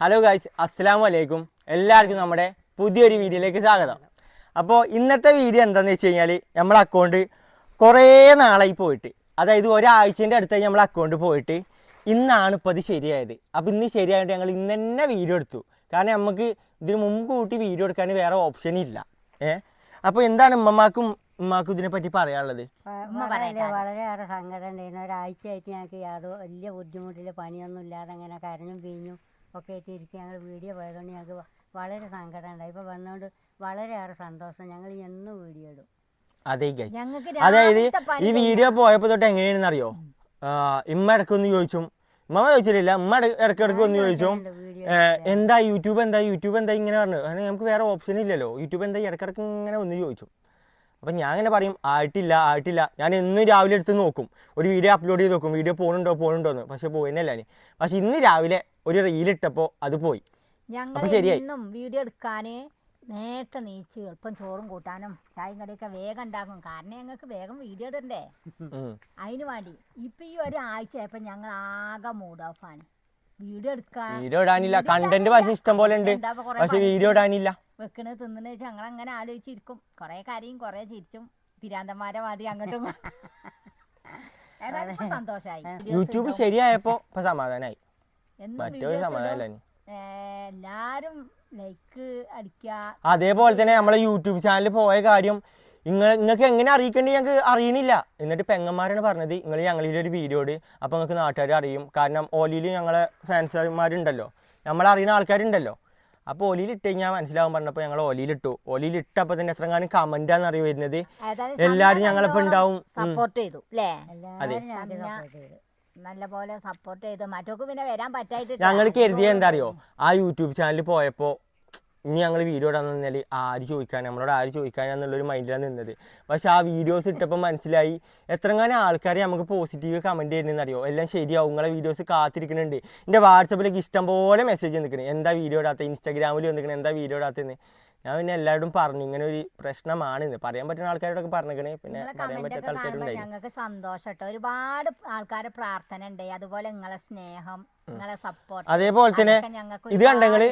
Hello guys അസ്സാം വലൈക്കും എല്ലാവർക്കും നമ്മുടെ പുതിയൊരു വീഡിയോയിലേക്ക് സ്വാഗതം. അപ്പോൾ ഇന്നത്തെ വീഡിയോ എന്താണെന്ന് വെച്ച് കഴിഞ്ഞാൽ നമ്മളെ അക്കൗണ്ട് കുറേ നാളായി പോയിട്ട്. അതായത് ഒരാഴ്ചന്റെ അടുത്തായി നമ്മളെ അക്കൗണ്ട് പോയിട്ട് ഇന്നാണ് ഇപ്പോൾ അത് ശരിയായത്. അപ്പോൾ ഇന്ന് ശരിയായിട്ട് ഞങ്ങൾ ഇന്ന് തന്നെ വീഡിയോ എടുത്തു. കാരണം നമുക്ക് ഇതിന് മുമ്പ് കൂട്ടി വീഡിയോ എടുക്കാൻ വേറെ ഓപ്ഷൻ ഇല്ല. ഏ? അപ്പോൾ എന്താണ് ഉമ്മമാക്കും ഉമ്മാക്കും ഇതിനെ പറ്റി പറയാനുള്ളത്. വളരെയേറെ സങ്കടം ഉണ്ടായിരുന്നു. ഒരാഴ്ചയായിട്ട് ഞങ്ങൾക്ക് യാതൊരു വലിയ ബുദ്ധിമുട്ടില്ല പണിയൊന്നും ഇല്ലാതെ അങ്ങനെ കരഞ്ഞും പിഴിഞ്ഞും ഒക്കെ ആയിട്ട് ഇരിക്കും ഞങ്ങൾ വീഡിയോ പോയതുകൊണ്ട് ഞങ്ങൾക്ക് വളരെ സങ്കടം ഉണ്ടായി. ഇപ്പോൾ വന്നുകൊണ്ട് വളരെയേറെ സന്തോഷം. ഞങ്ങൾ എന്നും വീഡിയോ ഇടും. അതേ അതായത് ഈ വീഡിയോ പോയപ്പോൾ തൊട്ട് എങ്ങനെയാണെന്ന് അറിയോ ഇമ്മ ഇടയ്ക്ക് ഒന്ന് ചോദിച്ചും. ഉമ്മ ചോദിച്ചില്ല ഉമ്മ ഇടയ്ക്ക് ഇടയ്ക്ക് ഒന്ന് ചോദിച്ചും. എന്താ യൂട്യൂബ് എന്താ യൂട്യൂബ് എന്താ ഇങ്ങനെ പറഞ്ഞു. കാരണം നമുക്ക് വേറെ ഓപ്ഷൻ ഇല്ലല്ലോ. യൂട്യൂബ് എന്താ ഇടക്കിടക്ക് ഇങ്ങനെ ഒന്ന് ചോദിച്ചു. അപ്പം ഞാൻ ഇങ്ങനെ പറയും ആയിട്ടില്ല ആയിട്ടില്ല. ഞാൻ ഇന്ന് രാവിലെ എടുത്ത് നോക്കും. ഒരു വീഡിയോ അപ്ലോഡ് ചെയ്ത് നോക്കും. വീഡിയോ പോകുന്നുണ്ടോ പോകുന്നുണ്ടോ എന്ന് പക്ഷെ പോയിന്നല്ല ഞാൻ. പക്ഷെ ഇന്ന് രാവിലെ ഒരു റീലിട്ടപ്പോൾ അത് പോയി. ഞങ്ങൾ അപ്പൊ ശരിയായി. വീഡിയോ എടുക്കാനേ നേരത്തെ നീച്ച്. എളുപ്പം ചോറും കൂട്ടാനും ചായയും കടിയൊക്കെ വേഗം ഉണ്ടാക്കും. കാരണം ഞങ്ങൾക്ക് വേഗം വീഡിയോ ഇടണ്ടേ. അതിന് വേണ്ടി. ഇപ്പൊ ഈ ഒരാഴ്ച ആയപ്പോ ഞങ്ങൾ ആകെ മൂഡ് ഓഫ് ആണ്. വീഡിയോ എടുക്കാൻ വീഡിയോ ഇടാനില്ല. കണ്ടന്റ് പക്ഷെ ഇഷ്ടം പോലെ ഉണ്ട്. പക്ഷെ വീഡിയോ ഇടാനില്ല. വെക്കണത് തിന്നണ വെച്ച് ഞങ്ങൾ അങ്ങനെ ആലോചിച്ചിരിക്കും. കൊറേ കരയും കൊറേ ചിരിച്ചും പിരാന്തന്മാരെ മതി അങ്ങോട്ടും ഏതായാലും ഇപ്പൊ സന്തോഷായി. യൂട്യൂബ് ശരിയായപ്പോൾ ഇപ്പൊ സമാധാനമായി എന്നും മറ്റൊരു videos ഇടും. ഇനി. ഏ, എല്ലാരും ലൈക്ക് അടിക്കുക അതേപോലെ തന്നെ നമ്മളെ യൂട്യൂബ് ചാനലിൽ പോയ കാര്യം നിങ്ങൾ നിങ്ങൾക്ക് എങ്ങനെ അറിയിക്കേണ്ടി ഞങ്ങൾക്ക് അറിയണില്ല. എന്നിട്ട് പെങ്ങന്മാരാണ് പറഞ്ഞത് നിങ്ങൾ ഞങ്ങളിലൊരു വീഡിയോ ഇട് അപ്പോൾ നിങ്ങൾക്ക് നാട്ടുകാർ അറിയും. കാരണം ഓലിയിൽ ഞങ്ങളെ ഫാൻസുമാരുണ്ടല്ലോ നമ്മളറിയുന്ന ആൾക്കാരുണ്ടല്ലോ. അപ്പോൾ ഒലിയിലിട്ട് ഇട്ട് കഴിഞ്ഞാൽ മനസ്സിലാവും പറഞ്ഞപ്പോൾ ഞങ്ങൾ ഒലിയിലിട്ടു ഇട്ടപ്പോൾ തന്നെ എത്രങ്ങാനും കമന്റാന്ന് അറിയ വരുന്നത്? എല്ലാരും എല്ലാവരും ഞങ്ങളിപ്പോൾ ഉണ്ടാവും. സപ്പോർട്ട് ചെയ്തു അല്ലേ എല്ലാവരും നല്ലപോലെ ചെയ്തു. സപ്പോർട്ട് ചെയ്തു. മറ്റോക്ക് പിന്നെ വരാൻ പറ്റായിട്ട് ഞങ്ങൾ കരുതിയ എന്താ അറിയോ? ആ യൂട്യൂബ് ചാനലിൽ പോയപ്പോൾ ഇനി ഞങ്ങൾ വീഡിയോ ഇടാന്ന് നിന്നാൽ ആര് ചോദിക്കാൻ നമ്മളോട് ആര് ചോദിക്കാനെന്നുള്ളൊരു മൈൻഡിലാണ് നിന്നത്. പക്ഷെ ആ വീഡിയോസ് ഇട്ടപ്പോൾ മനസ്സിലായി എത്രങ്ങാനും ആൾക്കാരെ നമുക്ക് പോസിറ്റീവ് കമന്റ് ചെയ്യുന്നതെന്ന് അറിയോ? എല്ലാം ശരിയാവും. നിങ്ങളെ വീഡിയോസ് കാത്തിരിക്കുന്നുണ്ട് എന്റെ വാട്സപ്പിലേക്ക് ഇഷ്ടം പോലെ മെസ്സേജ് നിൽക്കുന്നത് എന്താ വീഡിയോ ഇടാത്ത? ഇൻസ്റ്റാഗ്രാമിൽ വന്നിരിക്കണേ എന്താ വീഡിയോ ഇടാത്തതെന്ന് ഞാൻ പിന്നെ എല്ലാവരോടും പറഞ്ഞു. ഇങ്ങനെ ഒരു പ്രശ്നമാണ് ഇന്ന് പറയാൻ പറ്റുന്ന ആൾക്കാരോടൊക്കെ പറഞ്ഞിരിക്കണേ പിന്നെ പറയാൻ പറ്റാത്ത ആൾക്കാരുണ്ടായി ഞങ്ങൾക്ക് സന്തോഷം ഒരുപാട് ആൾക്കാരെ പ്രാർത്ഥന ഉണ്ട് അതുപോലെ നിങ്ങളെ സ്നേഹം നിങ്ങളെ സപ്പോർട്ട് അതേപോലെ തന്നെ ഇത് കണ്ടെങ്കിൽ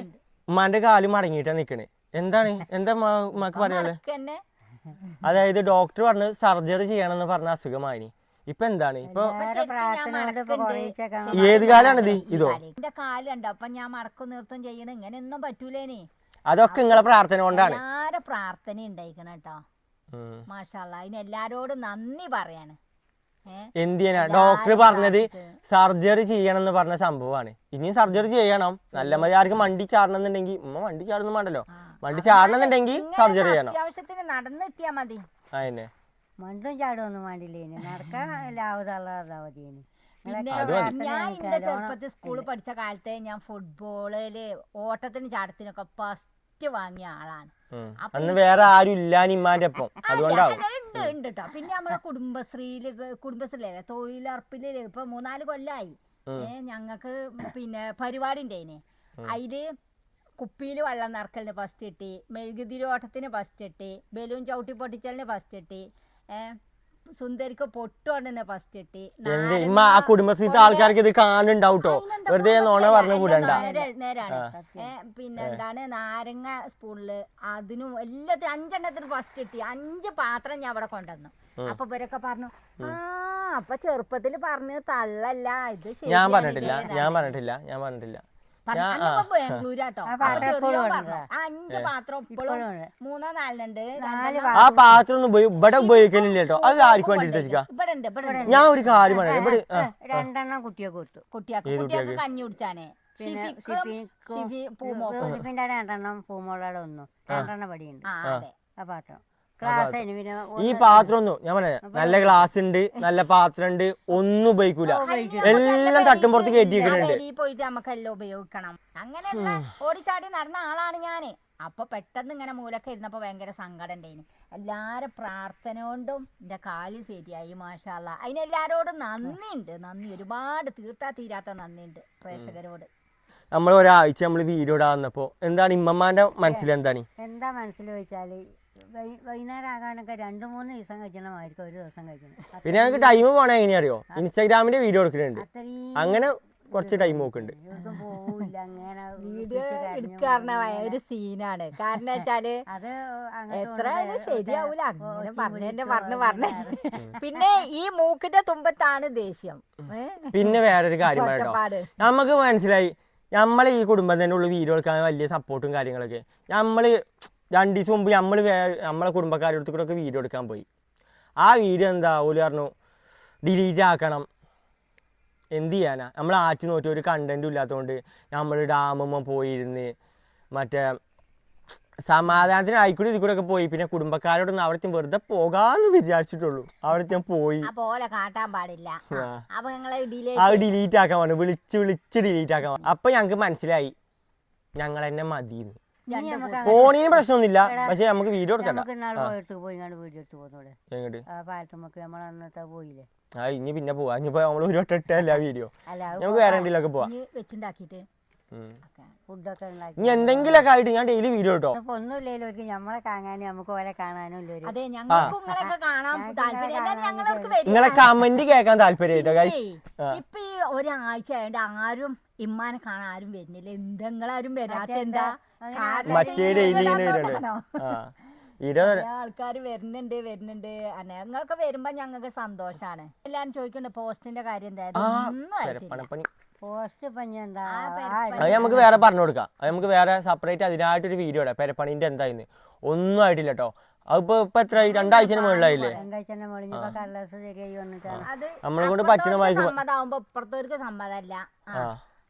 ഉമ്മാന്റെ കാൽ മടങ്ങിയിട്ടാ നിക്കണേ. എന്താണ്? എന്താ ഉമ്മ- ഉമ്മാക്ക് പറയാനുള്ളത്? അതായത് ഡോക്ടർ പറഞ്ഞ് സർജറി ചെയ്യണമെന്ന് പറഞ്ഞ അസുഖമായി ഇപ്പൊ എന്താണ്? ഇപ്പൊ ഏത് കാലാണ് ഇത്? ഇതോ എന്റെ കാലുണ്ട്. അപ്പൊ ഞാൻ മടക്കും നിർത്തും ചെയ്യണ. ഇങ്ങനെയൊന്നും പറ്റൂലേനി. അതൊക്കെ നിങ്ങളെ പ്രാർത്ഥന കൊണ്ടാണ്. പ്രാർത്ഥന ഉണ്ടായിക്കണം കേട്ടോ. മാഷാള്ള അതിന് എല്ലാരോടും നന്ദി പറയാണ്. എന്ത് ചെയ്യാനാ ഡോക്ടർ പറഞ്ഞത് സർജറി ചെയ്യണം എന്ന് പറഞ്ഞ സംഭവമാണ്. ഇനിയും സർജറി ചെയ്യണം. നല്ല മതി. ആർക്കും വണ്ടി ചാടണമെന്നുണ്ടെങ്കിൽ ഉമ്മ വണ്ടി ചാടുന്നു വേണ്ടല്ലോ. വണ്ടി ചാടണമെന്നുണ്ടെങ്കിൽ എന്നുണ്ടെങ്കിൽ സർജറി ചെയ്യണം. ആവശ്യത്തിന് നടന്നു കിട്ടിയാ മതി. അതന്നെ. മണ്ടും ചാടുമൊന്നും വേണ്ടില്ലേ നടക്കാൻ ലാവതള്ളാതാ മതിയേന് പിന്നെ ഞാൻ എന്റെ ചെറുപ്പത്തിൽ സ്കൂളിൽ പഠിച്ച കാലത്തെ ഞാൻ ഫുട്ബോളിൽ ഓട്ടത്തിന് ചാടത്തിനൊക്കെ ഫസ്റ്റ് വാങ്ങിയ ആളാണ്. അന്ന് വേറെ ആരും ഇല്ലാൻ ഇമ്മാന്റെ ഒപ്പം അതുകൊണ്ടാവും. അല്ല, ഉണ്ട് ഉണ്ട് കേട്ടോ പിന്നെ നമ്മളെ കുടുംബശ്രീയിൽ കുടുംബശ്രീയിലെ തൊഴിലുറപ്പിൽ ഇപ്പൊ മൂന്നാൽ കൊല്ലായി. ഏഹ് ഞങ്ങക്ക് പിന്നെ പരിപാടി ഉണ്ടായിന് അതിൽ കുപ്പിയിൽ വെള്ളം നിറക്കലിന് ഫസ്റ്റ് കിട്ടി മെഴുകുതിരി ഓട്ടത്തിന് ഫസ്റ്റ് കിട്ടി ബലൂൺ ചവിട്ടി പൊട്ടിച്ചലിന് ഫസ്റ്റ് കിട്ടി ഏ സുന്ദരിക്ക് പൊട്ടുവാണ് ഫസ്റ്റ് കിട്ടി എന്ത്? ഇമ്മ ആ കുടുംബശ്രീത്തെ ആൾക്കാർക്ക് ഇത് കാണുണ്ടാവട്ടോ വെറുതെ നോണ പറഞ്ഞു കൂടണ്ട. നേരാണ്. പിന്നെ എന്താണ് നാരങ്ങ സ്പൂണിൽ അതിനും എല്ലാത്തിനും അഞ്ചെണ്ണത്തിന് ഫസ്റ്റ് കിട്ടി അഞ്ച് പാത്രം ഞാൻ അവിടെ കൊണ്ടുവന്നു. അപ്പൊ ഇവരൊക്കെ പറഞ്ഞു ആ. അപ്പൊ ചെറുപ്പത്തിൽ പറഞ്ഞു തള്ളല്ല. ഇത് ഞാൻ പറഞ്ഞിട്ടില്ല. ഞാൻ പറഞ്ഞിട്ടില്ല. ഞാൻ പറഞ്ഞിട്ടില്ല. പറഞ്ഞു, ഞാൻ- അന്നിപ്പോ ആ. ബാംഗ്ലൂരാട്ടോ. ആ പാത്രം ചെറിയോൻ എപ്പോഴും പറഞ്ഞു, ഉണ്ട്. "ആ അഞ്ച് പാത്രം ഇപ്പോഴും മൂന്നോ നാലിനുണ്ട് ആ പാത്രം ഒന്നും ഇവിടെ ഉപയോഗിക്കലില്ല കേട്ടോ അത് ആർക്ക് വേണ്ടി എടുത്തേക്കാ ഇവിടെ ഉണ്ട് ഇവിടെ ഞാൻ ഒരു കാര്യം പറയാം ഇവിടെ രണ്ടെണ്ണം കുട്ടിയൊക്കെ കൊടുത്തു. കുട്ടിയാക്ക്? കഞ്ഞി കുടിച്ചാണേ ഷിഫിക്കും പൂമോക്കും. രണ്ടെണ്ണം പൂമോളോടെ ഒന്നും. രണ്ടെണ്ണം പടിയുണ്ട് ആ. അതെ. ആ പാത്രം. ഈ പാത്രം ഒന്നും ഞാൻ പറയാം നല്ല ഗ്ലാസ് ഉണ്ട് നല്ല പാത്രം ഉണ്ട് ഒന്നും ഉപയോഗിക്കൂല. എല്ലാം തട്ടും പുറത്ത് വെക്കുന്നുണ്ട് പോയിട്ട് നമുക്കെല്ലാം ഉപയോഗിക്കണം. ഓടിച്ചാടി നടന്ന ആളാണ് ഞാൻ. അപ്പൊ പെട്ടെന്ന് ഇങ്ങനെ മൂലൊക്കെ ഇരുന്നപ്പോ ഭയങ്കര സങ്കടം ഉണ്ടായിന്. എല്ലാരും പ്രാർത്ഥന കൊണ്ടും എന്റെ കാൽ ശരിയായി മാഷാല്ല അതിനെല്ലാരോടും നന്ദിയുണ്ട് നന്ദി. ഒരുപാട് തീർത്താ തീരാത്ത നന്ദിയുണ്ട് പ്രേക്ഷകരോട്. നമ്മൾ ഒരാഴ്ച നമ്മൾ വീഡിയോ ഇടാന്നപ്പോ എന്താണ് ഇമ്മമാന്റെ മനസ്സിൽ എന്താണ് എന്താ മനസ്സിൽ വൈ- വൈകുന്നേരം ആകാനൊക്കെ രണ്ട് മൂന്ന് ദിവസം കഴിക്കണമായിരിക്കും ഒരു ദിവസം കഴിക്കണം പിന്നെ ഞങ്ങൾക്ക് ടൈം പോണേ എങ്ങനെയാ അറിയോ ഇൻസ്റ്റാഗ്രാമിന്റെ വീഡിയോ എടുക്കുന്നുണ്ട് അത്രയും അങ്ങനെ കുറച്ച് ടൈം നോക്കുന്നുണ്ട് പോവില്ല അങ്ങനെ വീഡിയോ ഇങ്ങനെ. ഒരു സീനാണ് കാരണം വെച്ചാൽ അത് അങ്ങോട്ട് എത്ര കൊണ്ടുപോയി ശരിയാവൂല. അങ്ങനെ പറഞ്ഞു പറഞ്ഞ് പിന്നെ ഈ മൂക്കിന്റെ തുമ്പത്താണ് ദേഷ്യം. ഏ? പിന്നെ വേറൊരു കാര്യം നമുക്ക് മനസ്സിലായി നമ്മളെ ഈ കുടുംബം തന്നെ ഉള്ള വീഡിയോ എടുക്കാൻ വലിയ സപ്പോർട്ടും കാര്യങ്ങളൊക്കെ. നമ്മൾ രണ്ട് ദിവസം മുമ്പ് നമ്മൾ വേ നമ്മളെ കുടുംബക്കാരുടെ അടുത്ത് കൂടെ ഒക്കെ വീഡിയോ എടുക്കാൻ പോയി. ആ വീഡിയോ എന്താ? ഓൽ പറഞ്ഞു ഡിലീറ്റ് ആക്കണം. എന്ത് ചെയ്യാനാ? നമ്മൾ ആറ്റി നോറ്റി ഒരു കണ്ടന്റും ഇല്ലാത്തതുകൊണ്ട് നമ്മൾ ഡാമുമ്മ പോയിരുന്ന് മറ്റേ സമാധാനത്തിന് ആയിക്കൂടി ഇതിൽ കൂടെ ഒക്കെ പോയി. പിന്നെ കുടുംബക്കാരോടൊന്നും അവിടത്തെ വെറുതെ പോകാന്ന് വിചാരിച്ചിട്ടുള്ളൂ. അവിടത്തെ പോയി. ആ പോലെ കാട്ടാൻ പാടില്ല. അത് ഡിലീറ്റ് ആക്കാൻ പറഞ്ഞു. വിളിച്ച് വിളിച്ച് ഡിലീറ്റ് ആക്കാൻ പറഞ്ഞു. അപ്പൊ ഞങ്ങൾക്ക് മനസ്സിലായി. ഞങ്ങൾ ഇനി നമുക്ക് ഫോണിന് പ്രശ്നമൊന്നുമില്ല. പക്ഷെ നമുക്ക് വീഡിയോ എടുക്കണ്ട. പോയിട്ട് പോയി വീഡിയോ എടുത്ത് എങ്ങോട്ട്? പാലത്തുമ്മക്ക് നമ്മൾ അന്നത്തെ പോയില്ലേ? ആ ഇനി പിന്നെ പോവാ. ഇനിയിപ്പോ നമ്മൾ ഒരു വട്ടം ഇട്ടല്ല വീഡിയോ. നമുക്ക് വേറെ എന്തെങ്കിലുമൊക്കെ പോവാം. ഇനി വെച്ചുണ്ടാക്കിട്ട്. ഫുഡൊക്കെ ഇനി എന്തെങ്കിലുമൊക്കെ ആയിട്ട് ഞാൻ ഡെയിലി വീഡിയോ കേട്ടോ ഒന്നുമില്ലല്ലോ ഒരു നമ്മളെ കാണാനും നമുക്ക് ഓലെ കാണാനും ഒരു അതെ ഞങ്ങൾക്കും നിങ്ങളൊക്കെ കാണാൻ ഞങ്ങൾക്ക് താല്പര്യം. നിങ്ങളെ കമന്റ് കേൾക്കാൻ താല്പര്യമായിട്ടോ പിന്നെ ഇപ്പൊ ഒരാഴ്ച ആയതുകൊണ്ട് ആരും ഇമ്മാനെ കാണാൻ ആരും വരുന്നില്ല. എന്തെങ്കിലും വരാത്ത എന്താ? ആൾക്കാർ വരുന്നുണ്ട് വരുന്നുണ്ട്. ഞങ്ങൾക്ക് വരുമ്പോ ഞങ്ങൾക്ക് സന്തോഷാണ്. എല്ലാരും ചോദിക്കുന്നുണ്ട് പോസ്റ്റിന്റെ കാര്യം എന്തായാലും പോസ്റ്റ് എന്താ. അത് നമുക്ക് വേറെ പറഞ്ഞു കൊടുക്കാം. അത് നമുക്ക് വേറെ സെപ്പറേറ്റ് അതിനായിട്ടൊരു വീഡിയോ ഇടാം. പെരപ്പണിന്റെ എന്തായിരുന്നു ഒന്നും ആയിട്ടില്ല കേട്ടോ അതിപ്പോ ഇപ്പൊ എത്ര? രണ്ടാഴ്ചന് മുകളിലായില്ലേ? രണ്ടാഴ്ചന്റെ മുകളിൽ ഇപ്പൊ കള്ളസ് ശരിയായി വന്നിട്ടാണ്. അത് നമ്മളെ കൊണ്ട് പറ്റുന്ന സമ്മതാവുമ്പോ ഇപ്പുറത്തവർക്ക് ആ.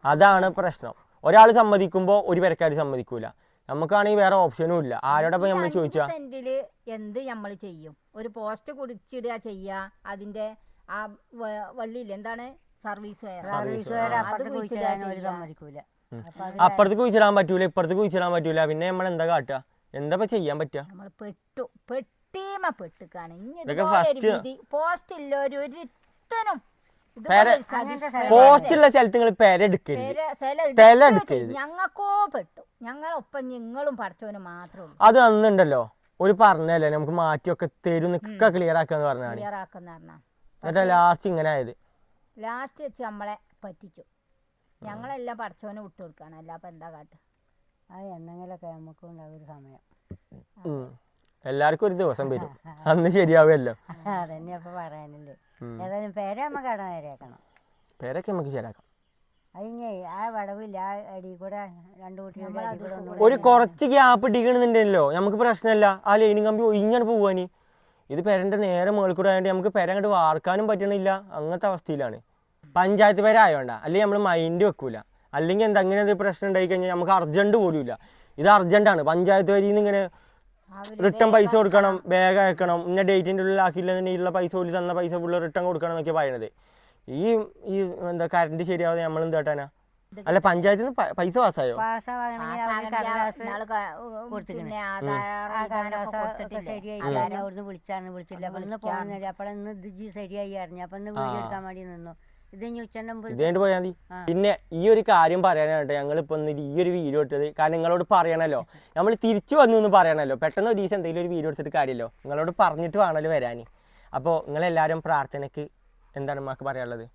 അതാണ് പ്രശ്നം. ഒരാൾ സമ്മതിക്കുമ്പോൾ ഒരു പെരക്കാർ സമ്മതിക്കൂല. നമുക്കാണെങ്കിൽ വേറെ ഓപ്ഷനും ഇല്ല. ആരോടൊപ്പം നമ്മൾ ചോദിച്ചാ? സെന്റിൽ എന്ത് നമ്മൾ ചെയ്യും? ഒരു പോസ്റ്റ് കുടിച്ചിടുക ചെയ്യാ അതിന്റെ ആ വ- വള്ളിയില്ലേ? എന്താണ്? Service wire. സർവീസ് ആ. അത് അപ്പുറത്ത് കുഴിച്ചിടാൻ ഒരു. സമ്മതിക്കൂല. അപ്പുറത്ത് കുഴിച്ചിടാൻ പറ്റൂല ഇപ്പുറത്ത് കുഴിച്ചിടാൻ പറ്റൂല. പിന്നെ നമ്മൾ എന്താ കാട്ടുക എന്താ ചെയ്യാൻ പറ്റുക നമ്മൾ പെട്ടു പെട്ടീമ പെട്ടുക്കാണ്. ഇനി പോസ്റ്റ് ഇല്ല ഒരു ഒരുത്തനും സ്ഥലത്ത് നിങ്ങൾ തല എടുക്കരുത്. ഞങ്ങൾക്കോ പെട്ടു. ഞങ്ങളൊപ്പം നിങ്ങളും പഠിച്ചവന് മാത്രം അത് അന്നുണ്ടല്ലോ. ഒരു പറഞ്ഞല്ലേ നമുക്ക് മാറ്റിയൊക്കെ തരും നിക്ക ക്ലിയർ ആക്കാന്ന് പറഞ്ഞാൽ ക്ലിയർ ആക്കുന്ന പറഞ്ഞാ. എന്നിട്ട് ലാസ്റ്റ് ഇങ്ങനെ ആയത്. ലാസ്റ്റ് വെച്ച് നമ്മളെ പറ്റിച്ചു. ഞങ്ങളെല്ലാം പഠിച്ചവനെ വിട്ടു കൊടുക്കാണ്. അല്ല അപ്പൊ എന്താ കാട്ടുക അത് എന്തെങ്കിലുമൊക്കെ നമുക്കും ഉണ്ടാവും ഒരു സമയം. എല്ലാവർക്കും ഒരു ദിവസം വരും. അന്ന് ശരിയാവുമല്ലോ അതന്നെ അപ്പൊ പറയാനില്ലേ. ഉം. ഏതായാലും പേര നമുക്ക് അവിടെ നേരെയാക്കണം. പേരൊക്കെ നമുക്ക് ശരിയാക്കാം. അതിഞ്ഞേ ആ വടവില്ല ആ അടി കൂടെ രണ്ടു ഒരു കുറച്ച് ഗ്യാപ്പ് ഇടിക്കണമെന്നുണ്ടല്ലോ നമുക്ക് പ്രശ്നമല്ല ആ ലൈനിങ് കമ്പി ഒഴിഞ്ഞാണ് പോവാന്. ഇത് പെരന്റെ നേരെ മുകളിൽ കൂടെ ആയതുകൊണ്ട് നമുക്ക് പെര അങ്ങോട്ട് വാർക്കാനും പറ്റണില്ല. അങ്ങനത്തെ അവസ്ഥയിലാണ്. പഞ്ചായത്ത് പേരായോണ്ട. ആയതുകൊണ്ടാ അല്ലെങ്കിൽ നമ്മൾ മൈൻഡ് വെക്കൂല. അല്ലെങ്കിൽ എന്താ അങ്ങനെ ഒരു പ്രശ്നം ഉണ്ടായി കഴിഞ്ഞാൽ നമുക്ക് അർജന്റ് പോലും ഇല്ല ഇത് അർജന്റാണ് പഞ്ചായത്ത് വരിയിൽ നിന്ന് ഇങ്ങനെ റിട്ടേൺ പൈസ കൊടുക്കണം ബാഗ് അയക്കണം ഇന്ന ഡേറ്റിന്റെ ഉള്ളിൽ ആക്കിയില്ലെന്നുണ്ടെങ്കിൽ പൈസ പോലും തന്ന പൈസ ഫുള്ള് റിട്ടേൺ കൊടുക്കണം എന്നൊക്കെ പറയണത്. ഈ ഈ എന്താ കറണ്ട് ശരിയാവാതെ നമ്മൾ എന്ത് കേട്ടാനാ? അല്ല പഞ്ചായത്തിൽ നിന്ന് പൈസ പാസ്സായോ? പിന്നെ ആധാരം വിളിച്ചാണ്. വിളിച്ചില്ല. അപ്പൊ ഇന്ന് പോകുന്നില്ല അപ്പോൾ ഇന്ന് ഇത് ശരിയായി അറിഞ്ഞു. അപ്പൊ ഇന്ന് വീഡിയോ എടുക്കാൻ വേണ്ടി നിന്നു. ഇത് ഇനി ഉച്ചന്റെ മുമ്പ് ഇത് കഴിഞ്ഞിട്ട് പോയാൽ മതി. പിന്നെ ഈ ഒരു കാര്യം പറയാനായിട്ട് ഞങ്ങൾ ഇപ്പൊ ഈ ഒരു വീഡിയോ ഇട്ടത് കാരണം നിങ്ങളോട് പറയണല്ലോ. നമ്മൾ തിരിച്ചു വന്നു എന്ന് പറയണല്ലോ. പെട്ടെന്ന് ഒരു ദിവസം എന്തെങ്കിലും ഒരു വീഡിയോ എടുത്തിട്ട് കാര്യമല്ലോ നിങ്ങളോട് പറഞ്ഞിട്ട് വേണമല്ലോ വരാൻ അപ്പോൾ നിങ്ങളെല്ലാവരും പ്രാർത്ഥനയ്ക്ക് എന്താണ് നമുക്ക് പറയാനുള്ളത്?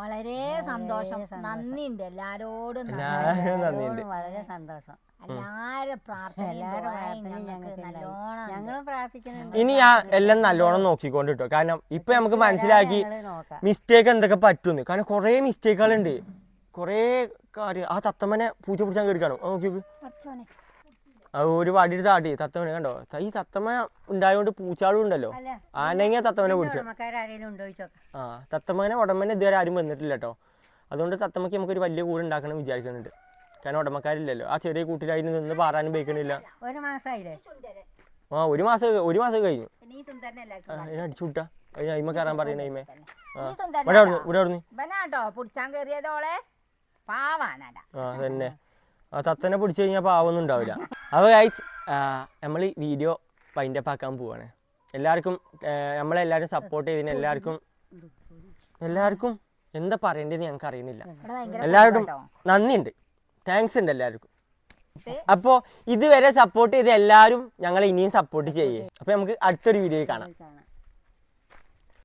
വളരെ സന്തോഷം. നന്ദിയുണ്ട്. എല്ലാരോടും. നന്ദിയുണ്ട് വളരെ സന്തോഷം. എല്ലാരും പ്രാർത്ഥന ഇനി ആ എല്ലാം നല്ലോണം നോക്കിക്കൊണ്ട് കിട്ടും കാരണം ഇപ്പൊ നമുക്ക് മനസ്സിലാക്കി മിസ്റ്റേക്ക് എന്തൊക്കെ പറ്റുന്നു. കാരണം കുറേ മിസ്റ്റേക്കുകളുണ്ട് കുറേ കാര്യം ആ തത്തമ്മനെ പൂച്ച പിടിച്ചാൽ കേൾക്കണം നോക്കി ഒരു വടി താട്ടി തത്തമന കണ്ടോ? ഈ തത്തമ്മ ഉണ്ടായതുകൊണ്ട് പൂച്ചാളും ഉണ്ടല്ലോ. ആനങ്ങിയ തത്തമ്മനെ പിടിച്ചു? ആ തത്തമ്മനെ ഉടമ്പനെ ഇതുവരെ ആരും വന്നിട്ടില്ല കേട്ടോ അതുകൊണ്ട് തത്തമ്മക്ക് നമുക്ക് ഒരു വലിയ കൂട് ഉണ്ടാക്കണം വിചാരിക്കുന്നുണ്ട്. കാരണം ഉടമക്കാരില്ലല്ലോ. ആ ചെറിയ കൂട്ടിലായി നിന്ന് പാറാനും ബേക്കണില്ല ഒരു മാസമായില്ലേ ആ ഒരു മാസം ഒരു മാസം കഴിഞ്ഞു. പിന്നെ ഈ സുന്ദരനല്ലേ ആ, അതിനെ അടിച്ചു വിട്ടാ അതിന് അയിമ കയറാൻ പറയണ അയിമേ. ഇവിടെ ഇവിടെ ഇവനാട്ടോ പുടിച്ചാൻ കയറിയതോളെ ആ തന്നെ ആ തത്തനെ പിടിച്ചു കഴിഞ്ഞാൽ പാവൊന്നും ഉണ്ടാവില്ല. അപ്പോൾ ഗൈസ് നമ്മൾ ഈ വീഡിയോ പൈന്റെ ആക്കാൻ പോവാണ്. എല്ലാവർക്കും നമ്മളെല്ലാവരും സപ്പോർട്ട് ചെയ്തതിന് എല്ലാവർക്കും എല്ലാവർക്കും എന്താ പറയേണ്ടത് ഞങ്ങൾക്ക് അറിയുന്നില്ല. എല്ലാവരും നന്ദിയുണ്ട്. താങ്ക്സ് ഉണ്ട് എല്ലാവർക്കും. അപ്പോൾ ഇതുവരെ സപ്പോർട്ട് ചെയ്ത എല്ലാവരും ഞങ്ങൾ ഇനിയും സപ്പോർട്ട് ചെയ്യേ. അപ്പോൾ നമുക്ക് അടുത്തൊരു വീഡിയോയിൽ കാണാം.